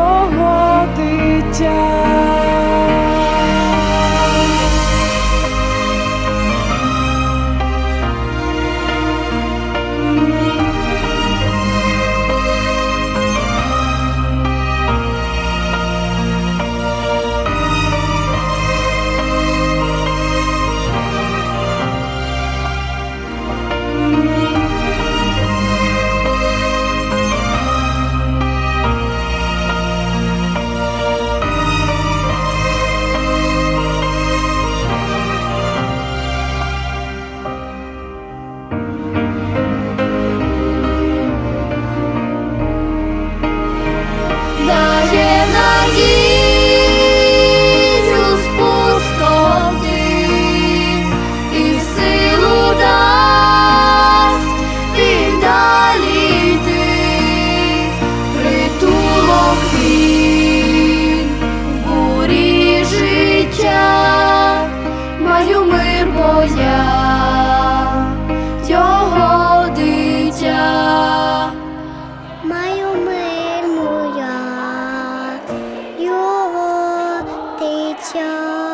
свого дитя. you.